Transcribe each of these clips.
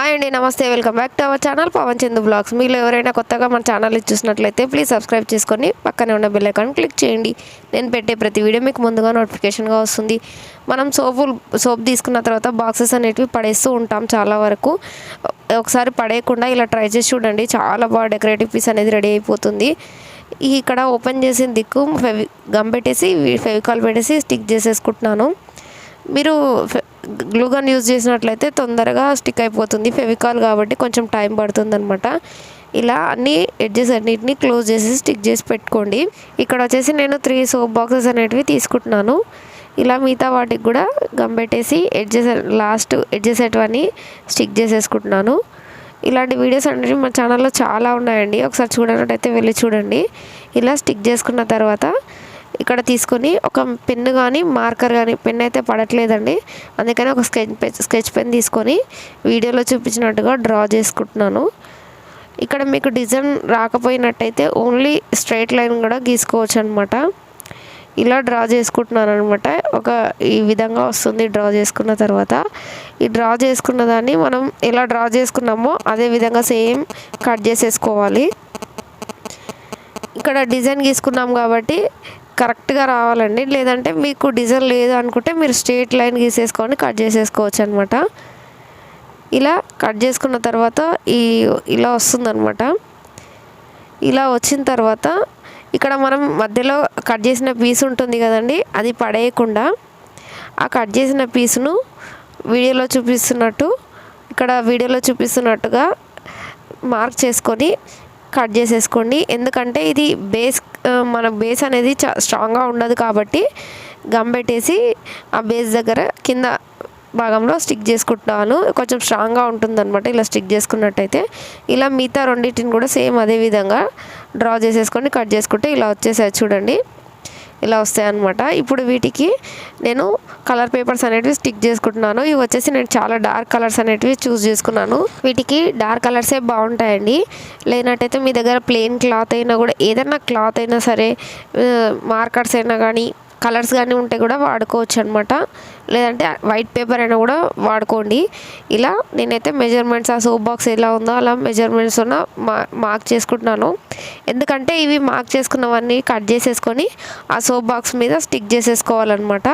Hi అండి నమస్తే welcome back to our channel Pavan Chandu blogs. మీరు ఎవరైనా కొత్తగా మన ఛానల్ చూసినట్లయితే ప్లీజ్ సబ్స్క్రైబ్ చేసుకొని పక్కనే ఉన్న బెల్ ఐకాన్ క్లిక్ చేయండి. నేను పెట్టే ప్రతి వీడియో మీకు ముందుగా నోటిఫికేషన్గా వస్తుంది. మనం సోపు సోప్ తీసుకున్న తర్వాత బాక్సెస్ అనేటివి పడేస్తూ ఉంటాం చాలా వరకు. ఒకసారి పడేయకుండా ఇలా ట్రై చేసి చూడండి. చాలా బాగా డెకరేటివ్ పీస్ అనేది రెడీ అయిపోతుంది. ఇక్కడ ఓపెన్ చేసిన దిక్కు ఫెవి గమ్ పెట్టేసి ఫెవికాల్ పెట్టేసి స్టిక్ చేసేసుకుంటున్నాను. మీరు గ్లూగన్ యూజ్ చేసినట్లయితే తొందరగా స్టిక్ అయిపోతుంది ఫెవికాల్ కాబట్టి కొంచెం టైం పడుతుంది అనమాట ఇలా అన్ని ఎడ్జెస్ అన్నిటిని క్లోజ్ చేసి స్టిక్ చేసి పెట్టుకోండి. ఇక్కడ వచ్చేసి నేను త్రీ సోప్ బాక్సెస్ అనేటివి తీసుకుంటున్నాను. ఇలా మిగతా వాటికి కూడా గమ్ పెట్టేసి ఎడ్జెస్ లాస్ట్ ఎడ్జెస్ అటువన్నీ స్టిక్ చేసేసుకుంటున్నాను. ఇలాంటి వీడియోస్ అనేవి మా ఛానల్లో చాలా ఉన్నాయండి. ఒకసారి చూడనట్టయితే వెళ్ళి చూడండి. ఇలా స్టిక్ చేసుకున్న తర్వాత ఇక్కడ తీసుకొని ఒక పెన్ కానీ మార్కర్ కానీ పెన్ అయితే పడట్లేదండి. అందుకని ఒక స్కెచ్ స్కెచ్ పెన్ తీసుకొని వీడియోలో చూపించినట్టుగా డ్రా చేసుకుంటున్నాను. ఇక్కడ మీకు డిజైన్ రాకపోయినట్టయితే ఓన్లీ స్ట్రైట్ లైన్ కూడా గీసుకోవచ్చు అనమాట ఇలా డ్రా చేసుకుంటున్నాను అనమాట ఒక ఈ విధంగా వస్తుంది డ్రా చేసుకున్న తర్వాత. ఈ డ్రా చేసుకున్న దాన్ని మనం ఎలా డ్రా చేసుకున్నామో అదే విధంగా సేమ్ కట్ చేసేసుకోవాలి. ఇక్కడ డిజైన్ గీసుకున్నాం కాబట్టి కరెక్ట్గా రావాలండి. లేదంటే మీకు డిజైన్ లేదు అనుకుంటే మీరు స్ట్రేట్ లైన్ గీసేసుకొని కట్ చేసేసుకోవచ్చు అనమాట ఇలా కట్ చేసుకున్న తర్వాత ఈ ఇలా వస్తుందన్నమాట ఇలా వచ్చిన తర్వాత ఇక్కడ మనం మధ్యలో కట్ చేసిన పీస్ ఉంటుంది కదండి అది పడేయకుండా ఆ కట్ చేసిన పీస్ను వీడియోలో చూపిస్తున్నట్టు ఇక్కడ వీడియోలో చూపిస్తున్నట్టుగా మార్క్ చేసుకొని కట్ చేసేసుకోండి. ఎందుకంటే ఇది బేస్ మన బేస్ అనేది చా స్ట్రాంగ్గా ఉండదు కాబట్టి గమ్ పెట్టేసి ఆ బేస్ దగ్గర కింద భాగంలో స్టిక్ చేసుకుంటున్నాను కొంచెం స్ట్రాంగ్గా ఉంటుందన్నమాట ఇలా స్టిక్ చేసుకున్నట్టయితే. ఇలా మిగతా రెండింటిని కూడా సేమ్ అదే విధంగా డ్రా చేసేసుకొని కట్ చేసుకుంటే ఇలా వచ్చేసాయి చూడండి. ఇలా వస్తాయన్నమాట. ఇప్పుడు వీటికి నేను కలర్ పేపర్స్ అనేటివి స్టిక్ చేసుకుంటున్నాను. ఇవి వచ్చేసి నేను చాలా డార్క్ కలర్స్ అనేటివి చూస్ చేసుకున్నాను. వీటికి డార్క్ కలర్సే బాగుంటాయండి. లేనట్టయితే మీ దగ్గర ప్లెయిన్ క్లాత్ అయినా కూడా ఏదైనా క్లాత్ అయినా సరే మార్కర్స్ అయినా కానీ కలర్స్ కానీ ఉంటే కూడా వాడుకోవచ్చు అనమాట లేదంటే వైట్ పేపర్ అయినా కూడా వాడుకోండి. ఇలా నేనైతే మెజర్మెంట్స్ ఆ సోప్ బాక్స్ ఎలా ఉందో అలా మెజర్మెంట్స్ ఉన్న మా మార్క్ చేసుకుంటున్నాను. ఎందుకంటే ఇవి మార్క్ చేసుకున్నవన్నీ కట్ చేసేసుకొని ఆ సోప్ బాక్స్ మీద స్టిక్ చేసేసుకోవాలన్నమాట.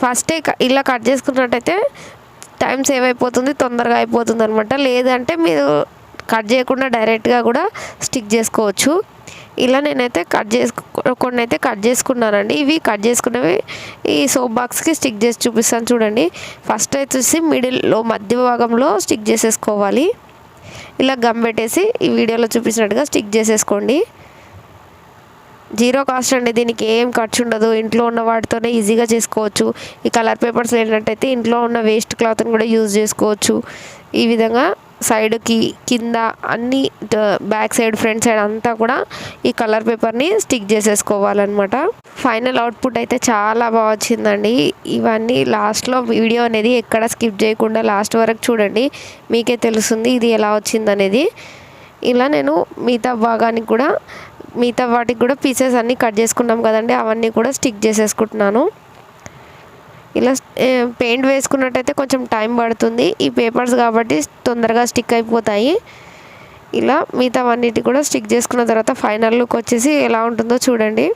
ఫస్టే ఇలా కట్ చేసుకున్నట్టయితే టైం సేవ్ అయిపోతుంది తొందరగా అయిపోతుంది అనమాట లేదంటే మీరు కట్ చేయకుండా డైరెక్ట్గా కూడా స్టిక్ చేసుకోవచ్చు. ఇలా నేనైతే కట్ చేసుకు కొన్ని అయితే కట్ చేసుకున్నానండి. ఇవి కట్ చేసుకున్నవి ఈ సోప్ బాక్స్కి స్టిక్ చేసి చూపిస్తాను చూడండి. ఫస్ట్ అయితే మిడిల్లో మధ్య భాగంలో స్టిక్ చేసేసుకోవాలి. ఇలా గమ్ పెట్టేసి ఈ వీడియోలో చూపించినట్టుగా స్టిక్ చేసేసుకోండి. జీరో కాస్ట్ అండి. దీనికి ఏం ఖర్చు ఉండదు. ఇంట్లో ఉన్న వాటితోనే ఈజీగా చేసుకోవచ్చు. ఈ కలర్ పేపర్స్ లేనట్టయితే ఇంట్లో ఉన్న వేస్ట్ క్లాత్ని కూడా యూజ్ చేసుకోవచ్చు. ఈ విధంగా సైడ్కి కింద అన్ని బ్యాక్ సైడ్ ఫ్రంట్ సైడ్ అంతా కూడా ఈ కలర్ పేపర్ని స్టిక్ చేసేసుకోవాలన్నమాట. ఫైనల్ అవుట్పుట్ అయితే చాలా బాగా వచ్చిందండి. ఇవన్నీ లాస్ట్లో వీడియో అనేది ఎక్కడ స్కిప్ చేయకుండా లాస్ట్ వరకు చూడండి. మీకే తెలుస్తుంది ఇది ఎలా వచ్చిందనేది. ఇలా నేను మిగతా భాగానికి కూడా మిగతా వాటికి కూడా పీసెస్ అన్నీ కట్ చేసుకున్నాం కదండి అవన్నీ కూడా స్టిక్ చేసేసుకుంటున్నాను. ఇలా పెయింట్ వేసుకున్నట్టయితే కొంచెం టైం పడుతుంది. ఈ పేపర్స్ కాబట్టి తొందరగా స్టిక్ అయిపోతాయి. ఇలా మిగతావన్నిటి కూడా స్టిక్ చేసుకున్న తర్వాత ఫైనల్ లుక్ వచ్చేసి ఎలా ఉంటుందో చూడండి.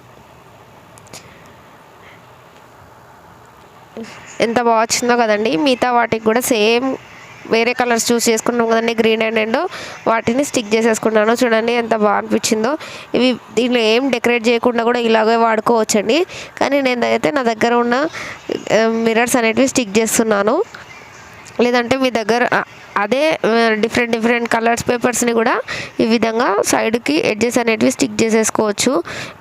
ఎంత బాగా వచ్చిందో కదండి. మిగతా వాటికి కూడా సేమ్ వేరే కలర్స్ చూస్ చేసుకున్నాం కదండి గ్రీన్ అండ్ ఎండ్ వాటిని స్టిక్ చేసేసుకున్నాను. చూడండి ఎంత బాగా అనిపించిందో. ఇవి దీనిలో ఏం డెకరేట్ చేయకుండా కూడా ఇలాగే వాడుకోవచ్చండి. కానీ నేను అయితే నా దగ్గర ఉన్న మిరర్స్ అనేటివి స్టిక్ చేస్తున్నాను. లేదంటే మీ దగ్గర అదే డిఫరెంట్ డిఫరెంట్ కలర్స్ పేపర్స్ని కూడా ఈ విధంగా సైడ్కి ఎడ్జెస్ అనేటివి స్టిక్ చేసేసుకోవచ్చు.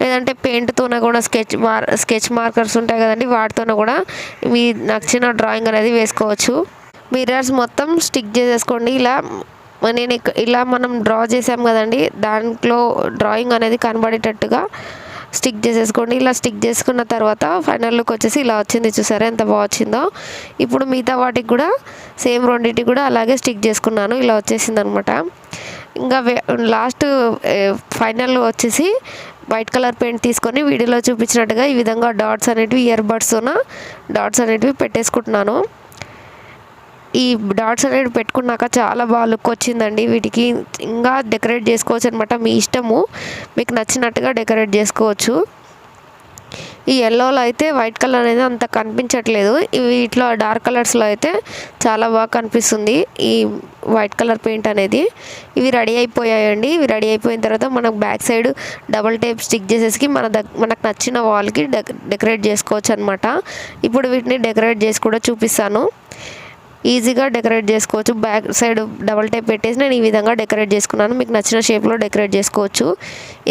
లేదంటే పెయింట్తోనే కూడా స్కెచ్ మార్ స్కెచ్ మార్కర్స్ ఉంటాయి కదండి వాటితోనే కూడా మీ నచ్చిన డ్రాయింగ్ అనేది వేసుకోవచ్చు. మిర్రర్స్ మొత్తం స్టిక్ చేసేసుకోండి. ఇలా నేను ఇలా మనం డ్రా చేసాం కదండి దాంట్లో డ్రాయింగ్ అనేది కనబడేటట్టుగా స్టిక్ చేసేసుకోండి. ఇలా స్టిక్ చేసుకున్న తర్వాత ఫైనల్ లుక్ వచ్చేసి ఇలా వచ్చింది చూసారా ఎంత బాగా వచ్చిందో. ఇప్పుడు మిగతా వాటికి కూడా సేమ్ రెండింటికి కూడా అలాగే స్టిక్ చేసుకున్నాను ఇలా వచ్చేసింది అనమాట ఇంకా లాస్ట్ ఫైనల్ వచ్చేసి వైట్ కలర్ పెయింట్ తీసుకొని వీడియోలో చూపించినట్టుగా ఈ విధంగా డాట్స్ అనేటివి ఇయర్ బడ్స్తోన డాట్స్ అనేటివి పెట్టేసుకుంటున్నాను. ఈ డాట్స్ అనేవి పెట్టుకున్నాక చాలా బాగా లుక్ వచ్చిందండి. వీటికి ఇంకా డెకరేట్ చేసుకోవచ్చు అనమాట మీ ఇష్టము. మీకు నచ్చినట్టుగా డెకరేట్ చేసుకోవచ్చు. ఈ ఎల్లోలో అయితే వైట్ కలర్ అనేది అంత కనిపించట్లేదు. వీటిలో డార్క్ కలర్స్లో అయితే చాలా బాగా కనిపిస్తుంది. ఈ వైట్ కలర్ పెయింట్ అనేది ఇవి రెడీ అయిపోయాయండి. ఇవి రెడీ అయిపోయిన తర్వాత మనకు back side double tape stick చేసేసి మన మనకు నచ్చిన వాల్కి డెకరేట్ చేసుకోవచ్చు అనమాట ఇప్పుడు వీటిని డెకరేట్ చేసి కూడా చూపిస్తాను. ఈజీగా డెకరేట్ చేసుకోవచ్చు. బ్యాక్ సైడ్ డబల్ టైప్ పెట్టేసి నేను ఈ విధంగా డెకరేట్ చేసుకున్నాను. మీకు నచ్చిన షేప్లో డెకరేట్ చేసుకోవచ్చు.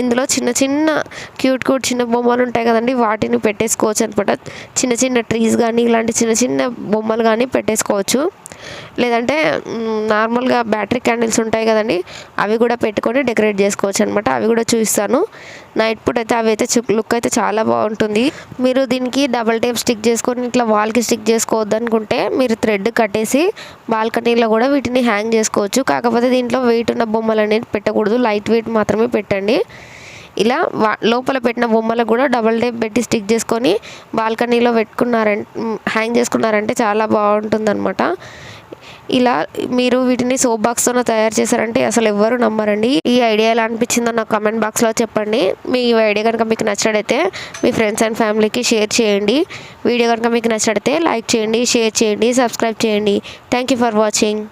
ఇందులో చిన్న చిన్న క్యూట్ క్యూట్ చిన్న బొమ్మలు ఉంటాయి కదండి. వాటిని పెట్టేసుకోవచ్చు అనమాట చిన్న చిన్న ట్రీస్ కానీ ఇలాంటి చిన్న చిన్న బొమ్మలు కానీ పెట్టేసుకోవచ్చు. లేదంటే నార్మల్గా బ్యాటరీ క్యాండిల్స్ ఉంటాయి కదండి అవి కూడా పెట్టుకొని డెకరేట్ చేసుకోవచ్చు అనమాట అవి కూడా చూపిస్తాను. నైట్ పూట అయితే అవి అయితే లుక్ అయితే చాలా బాగుంటుంది. మీరు దీనికి డబల్ టేప్ స్టిక్ చేసుకొని ఇట్లా వాల్కి స్టిక్ చేసుకోవద్దు అనుకుంటే మీరు థ్రెడ్ కట్టేసి బాల్కనీలో కూడా వీటిని హ్యాంగ్ చేసుకోవచ్చు. కాకపోతే దీంట్లో వెయిట్ ఉన్న బొమ్మలు అనేది పెట్టకూడదు. లైట్ వెయిట్ మాత్రమే పెట్టండి. ఇలా వా లోపల పెట్టిన బొమ్మలకు కూడా డబల్ టేప్ పెట్టి స్టిక్ చేసుకొని బాల్కనీలో పెట్టుకున్నారంటే హ్యాంగ్ చేసుకున్నారంటే చాలా బాగుంటుందన్నమాట. ఇలా మీరు వీటిని సోప్ బాక్స్తో తయారు చేశారంటే అసలు ఎవ్వరు నమ్మరండి. ఈ ఐడియా ఎలా అనిపించిందో నాకు కమెంట్ బాక్స్లో చెప్పండి. మీ ఐడియా కనుక మీకు నచ్చినట్టయితే మీ ఫ్రెండ్స్ అండ్ ఫ్యామిలీకి షేర్ చేయండి. వీడియో కనుక మీకు నచ్చినట్టయితే లైక్ చేయండి షేర్ చేయండి సబ్స్క్రైబ్ చేయండి. Thank you for watching